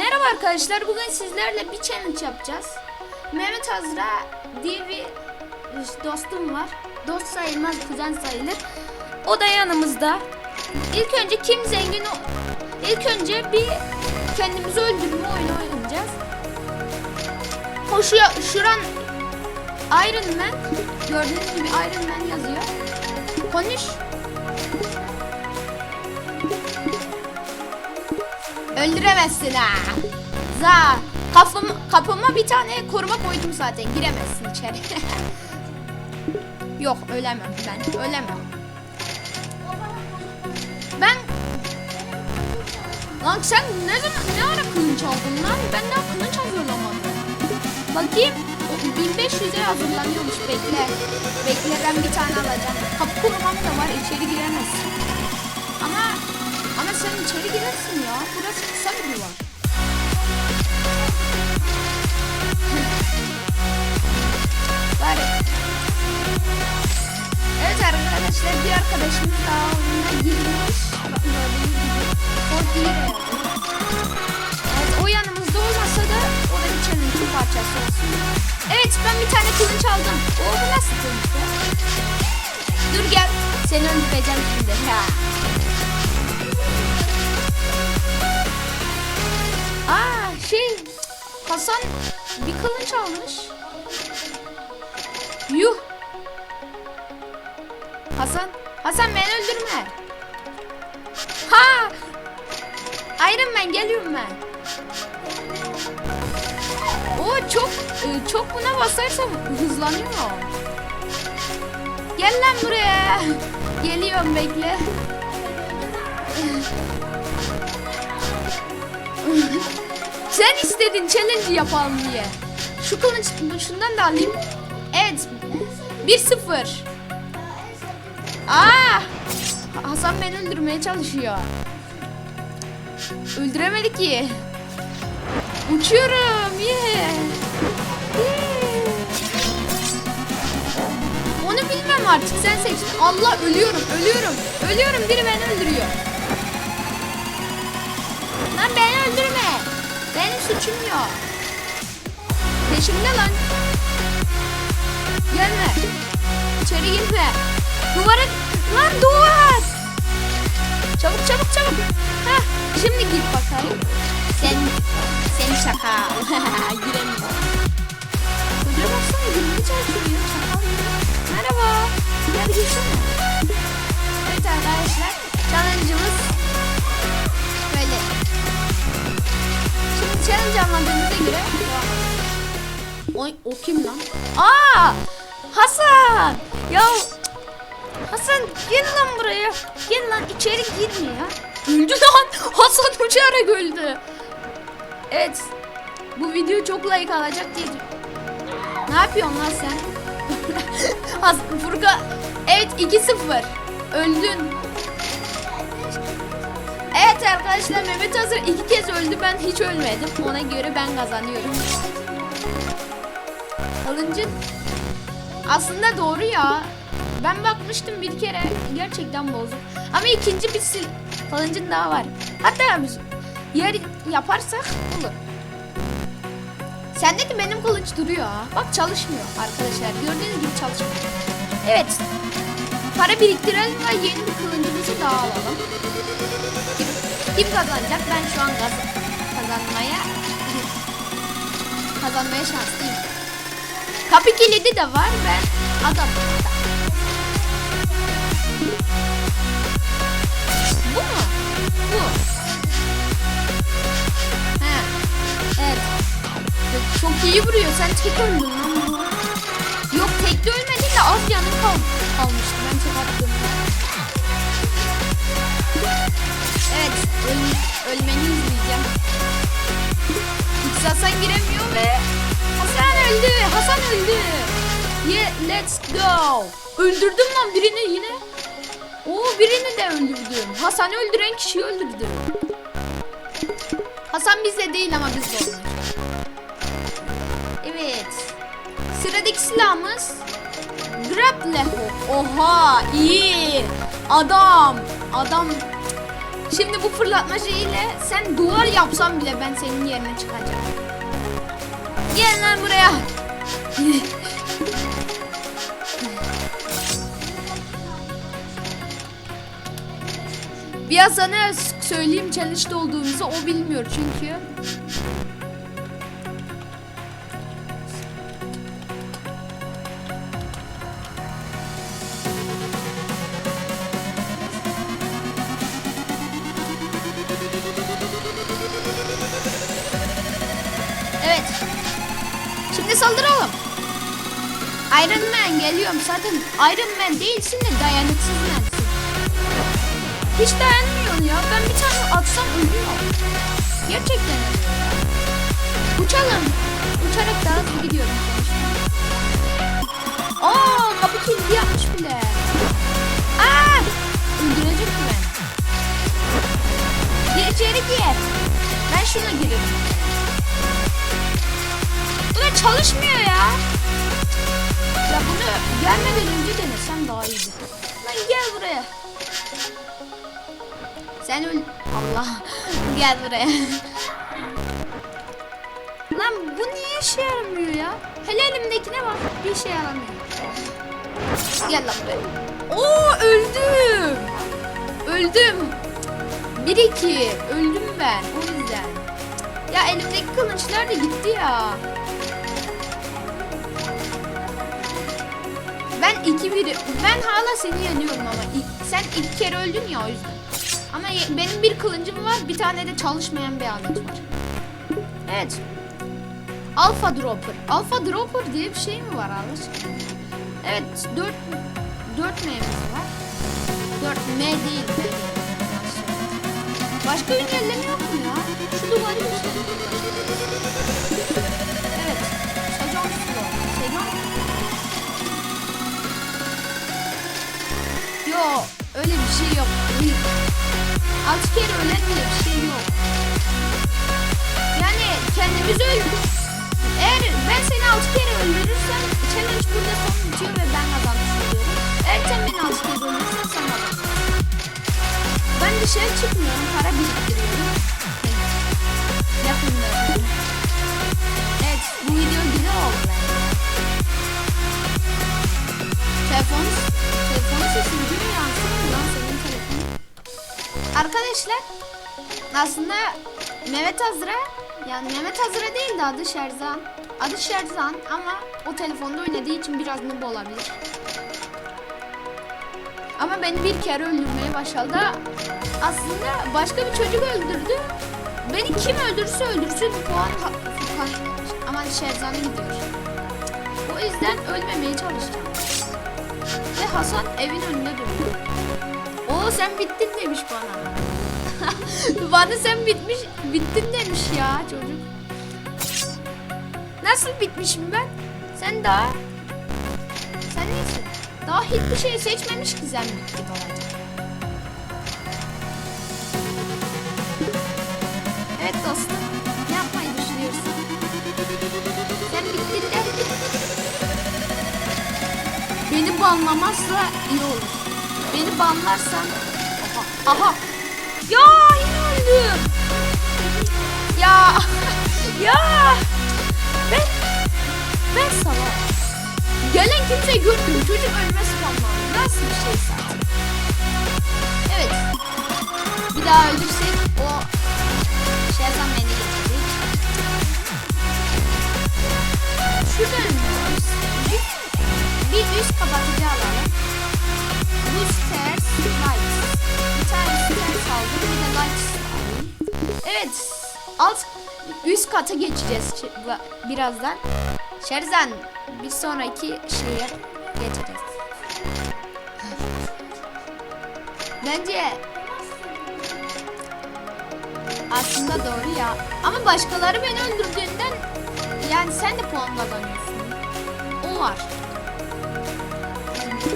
Merhaba arkadaşlar. Bugün sizlerle bir challenge yapacağız. Mehmet Azra diye bir dostum var. Dost sayılmaz, kuzen sayılır. O da yanımızda. İlk önce kim zengin o... İlk önce bir kendimizi öldürme oyunu oynayacağız. O şu, şuran Iron Man. Gördüğünüz gibi Iron Man yazıyor. Konuş. Öldüremezsin ha. Za. Kafam, kapıma bir tane koruma koydum zaten. Giremezsin içeri. Yok ölemem ben. Ölemem. Ben... Lan sen ne zaman ne ara kılıç aldın lan? Ben daha kılıç hazırlamadım. Bakayım. O 1500'e hazırlanıyormuş. Bekle. Bekle ben bir tane alacağım. Kapı korumam da var. içeri giremezsin. Sen içeri girersin ya. Burası kısa bir duvar. Bari. Evet arkadaşlar bir arkadaşımız daha oyuna girmiş. O değil Evet o yanımızda olmasa da o da bir challenge parçası olsun. Evet ben bir tane kılıç aldım. O bu nasıl kılıç? Dur gel. Seni öldüreceğim şimdi. Ha. Aa şey Hasan bir kılıç almış. Yuh. Hasan, Hasan beni öldürme. Ha! Iron Man geliyorum ben. O çok e, çok buna basarsam hızlanıyor. Gel lan buraya. Geliyorum bekle. Sen istedin challenge yapalım diye. Şu kılıç şundan da alayım. Evet. 1-0. Aa! Hasan beni öldürmeye çalışıyor. Öldüremedi ki. Uçuyorum. Yeah. Yeah. Onu bilmem artık. Sen seçtin. Allah ölüyorum. Ölüyorum. Ölüyorum. Biri beni öldürüyor. Benim suçum yok. Peşimde lan. Gelme. İçeri girme. Duvara... Lan duvar. Çabuk çabuk çabuk. Heh, şimdi git bakayım. Sen... Sen şaka. Giremiyorum. Oy, o kim lan? Aa! Hasan! Ya Hasan gel lan buraya. Gel lan içeri girme ya. Öldü lan. Hasan uçarak öldü. Evet. Bu video çok like alacak diye. Ne yapıyorsun lan sen? Hasan Furkan. Evet 2-0. Öldün. Evet arkadaşlar Mehmet Hazır iki kez öldü ben hiç ölmedim ona göre ben kazanıyorum. Alıncın aslında doğru ya. Ben bakmıştım bir kere gerçekten bozuk. Ama ikinci bir sil alıncın daha var. Hatta yer yaparsak olur. Sende de benim kılıç duruyor ha. Bak çalışmıyor arkadaşlar. Gördüğünüz gibi çalışmıyor. Evet. Para biriktirelim ve yeni bir kılıncımızı daha alalım. Kim kazanacak? Ben şu an kaz kazanmaya kazanmaya şanslıyım. Kapı kilidi de var. Ben adamım. Bu mu? Bu. He. Evet. Çok iyi vuruyor. Sen tek öldün lan. Yok tek de ölmedin de az yanın kal kalmıştı. Evet, öl ölmeni izleyeceğim. Hasan giremiyor ve Hasan öldü. Hasan öldü. Yeah, let's go. Öldürdüm lan birini yine. Oo birini de öldürdüm. Hasan'ı öldüren kişiyi öldürdüm. Hasan bizde değil ama bizde olmuş. Evet. Sıradaki silahımız Grapple. Oha iyi. Adam. Adam Şimdi bu fırlatmacı ile sen duvar yapsan bile ben senin yerine çıkacağım. Gel lan buraya. Bir sana söyleyeyim challenge'da olduğumuzu o bilmiyor çünkü. Iron Man geliyorum zaten Iron Man değilsin de dayanıksız mansin. Hiç dayanmıyorsun ya. Ben bir tane atsam ölüyor. Gerçekten. Uçalım. Uçarak daha hızlı gidiyorum sonuçta. Aa kapı kilidi yapmış bile. Aa! Öldürecek mi ben? Gir içeri gir. Ben şuna giriyorum. Ulan çalışmıyor ya. Ya bunu gelmeden önce denesem daha iyiydi. Lan gel buraya. Sen öl... Allah. gel buraya. Lan bu niye işe yaramıyor ya? Hele elimdekine bak. Bir işe yaramıyor. Gel lan buraya. Oo öldüm. Öldüm. 1-2. Öldüm ben. O yüzden. Ya elimdeki kılıçlar da gitti ya. Ben 2-1 ben hala seni yeniyorum ama sen ilk kere öldün ya o yüzden. Ama benim bir kılıncım var bir tane de çalışmayan bir alet var. Evet. Alpha Dropper. Alpha Dropper diye bir şey mi var Allah? Evet 4 4 M'miz var. 4 M değil M değil. Başka ünlem yok mu ya? Bir şey yok. Yani kendimizi öldür. Eğer ben seni altı kere öldürürsem challenge burada son bitiyor ve ben kazanmış oluyorum. Eğer sen beni altı kere öldürürsen sen. Ben dışarı çıkmıyorum. Para biriktiriyorum. Yakında. Evet bu video güzel oldu bence. Telefon, telefon sesi gibi yansıyor lan senin telefonun. Arkadaşlar aslında Mehmet Azra yani Mehmet Azra değil de adı Şerzan. Adı Şerzan ama o telefonda oynadığı için biraz noob olabilir. Ama beni bir kere öldürmeye başladı. Aslında başka bir çocuk öldürdü. Beni kim öldürürse öldürsün puan Furkan aman Şerzan'a gidiyor. O yüzden ölmemeye çalışacağım. Ve Hasan evin önünde duruyor. Oo sen bittin demiş bana. bana sen bitmiş bittin demiş ya çocuk. Nasıl bitmişim ben? Sen daha sen neysin? Daha hiçbir şey seçmemiş ki sen bittin olacak. Evet dostum. Ne yapmayı düşünüyorsun? Sen bittin de Beni banlamazsa iyi olur. Beni banlarsan... Aha. Aha. Ya yine. Ya. ya. Ben... Ben salak. Gelen kimse görmüyor. Çocuk ölme spamlandı. Nasıl bir şey zaten? Evet. Bir daha öldürsek o şeyden beni getirecek. Şuradan bir, üst kapatıcı alalım. Bu stairs lights. Bir tane Evet. Alt üst kata geçeceğiz birazdan. Şerzan bir sonraki şeye geçeceğiz. Bence aslında doğru ya. Ama başkaları beni öldürdüğünden yani sen de puan kazanıyorsun. O var.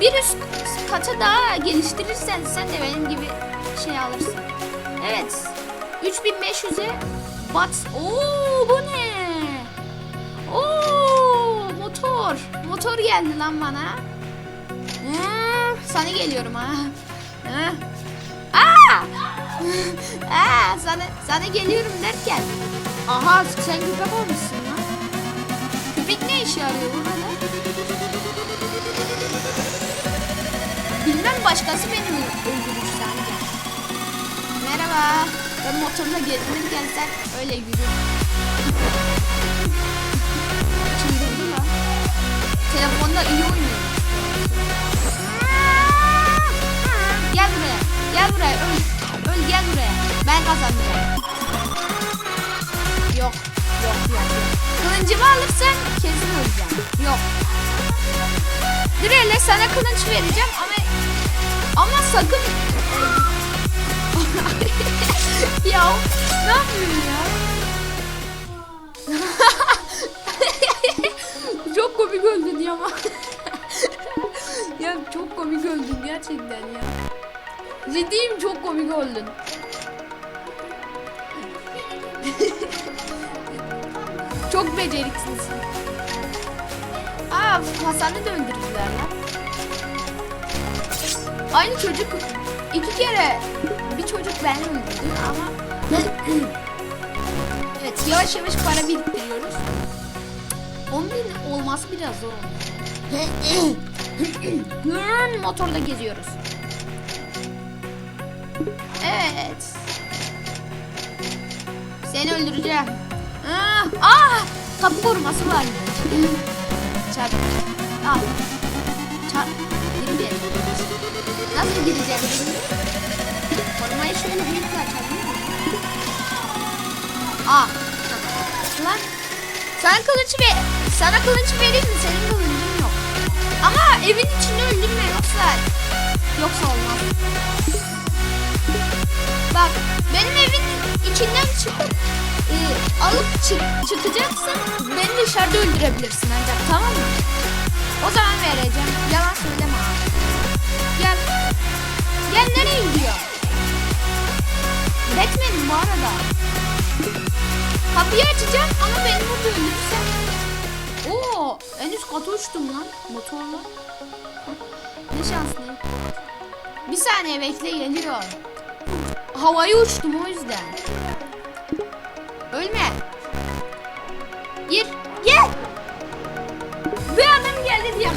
Bir üst katı daha geliştirirsen sen de benim gibi şey alırsın. Evet. 3500'e bat. Oo bu ne? Oo motor. Motor geldi lan bana. Hmm, sana geliyorum ha. Ha. Aa! Aa, sana, sana geliyorum derken. Aha sen köpek olmuşsun lan. Köpek ne işe yarıyor burada? Bilmem başkası beni sanki. Merhaba. Ben motorla gezdirirken sen öyle yürüyorsun. Çıldırdı lan. Telefonda iyi oynuyor. Gel buraya. Gel buraya. Öl. Öl gel buraya. Ben kazanacağım. Yok. Yok yok yok. Kılıncımı alırsan kesin öleceğim. Yok. Dur hele sana kılıç vereceğim ama ama sakın ya ne yapıyorsun ya? çok komik öldün ya ama. ya çok komik öldün gerçekten ya. Ciddiyim çok komik öldün. çok beceriksizsin. Aa Hasan'ı da öldürdüler lan. Aynı çocuk iki kere bir çocuk öldürdü ama evet yavaş yavaş para biriktiriyoruz. 10 bin olması biraz zor oldu. Motorla geziyoruz. Evet. Seni öldüreceğim. Ah, ah, kapı koruması var. Çarp. Al. Çarp. Nasıl gideceğim şimdi? Korumayı şöyle büyük açabilir miyim? Aa. Sana kılıç ver. Sana kılıç vereyim mi? Senin kılıcın yok. Ama evin içinde öldürme yoksa yoksa olmaz. Bak benim evin içinden çıkıp e, alıp çık, çıkacaksın. Beni dışarıda öldürebilirsin ancak tamam mı? O zaman vereceğim. Yalan Kapıyı açacağım ama beni burada öldürürsen. Oo, en üst kata uçtum lan motorla. Ne şanslıyım. Bir saniye bekle geliyor. Havaya uçtum o yüzden. Ölme. Gir. Gel. Bir adam geldi diye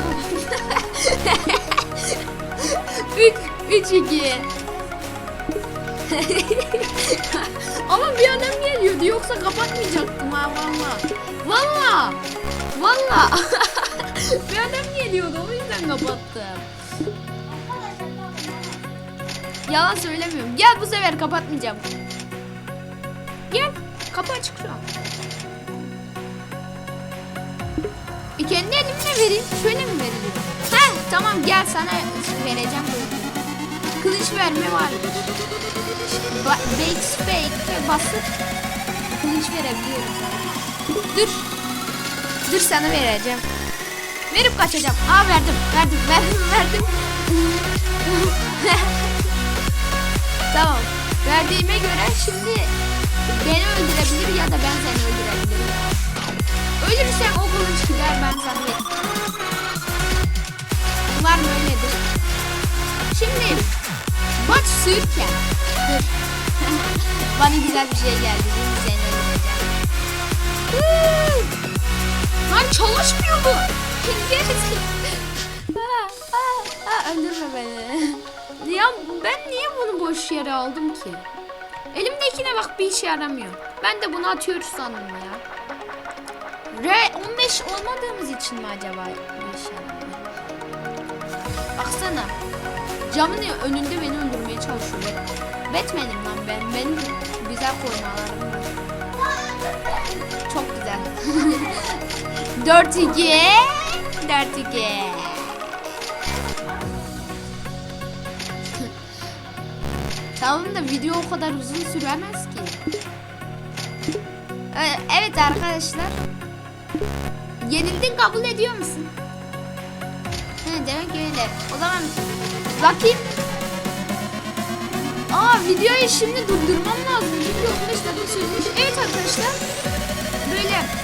Üç, üç iki. Ama bir adam geliyordu yoksa kapatmayacaktım ha valla. Valla. Valla. bir adam geliyordu o yüzden kapattım. Yalan söylemiyorum. Gel bu sefer kapatmayacağım. Gel. Kapı açık şu an. E kendi elimle vereyim. Şöyle mi vereyim? Heh tamam gel sana vereceğim. Kılıç verme var. Ba Bake Space'e basıp kılıç verebiliyorum sana. Dur. Dur sana vereceğim. Verip kaçacağım. Aa verdim. Verdim. Verdim. Verdim. tamam. Verdiğime göre şimdi beni öldürebilir ya da ben seni öldürebilirim. Ölürsen o kılıç gider ben sana veririm. Umarım öyledir. Şimdi maç sürken dur. Bana güzel bir şey geldi. Lan çalışmıyor bu. Gerisi. Öldürme beni. Ya ben niye bunu boş yere aldım ki? Elimdekine bak bir işe yaramıyor. Ben de bunu atıyoruz sandım ya. R 15 olmadığımız için mi acaba? Baksana. Camın önünde beni öldürmeye çalışıyor. Batman'im lan ben. Benim güzel korumalarım var. Çok güzel. 4 2 4 2 Tamam da video o kadar uzun süremez ki. Ee, Evet arkadaşlar. Yenildin kabul ediyor musun? He, demek öyle. O zaman bakayım. Aa videoyu şimdi durdurmam lazım. Çünkü 15 dakika sürmüş. Evet arkadaşlar. Böyle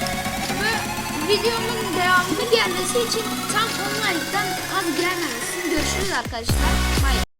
bu videonun devamını gelmesi için tam 10 like'dan az gelmemesin. Görüşürüz arkadaşlar.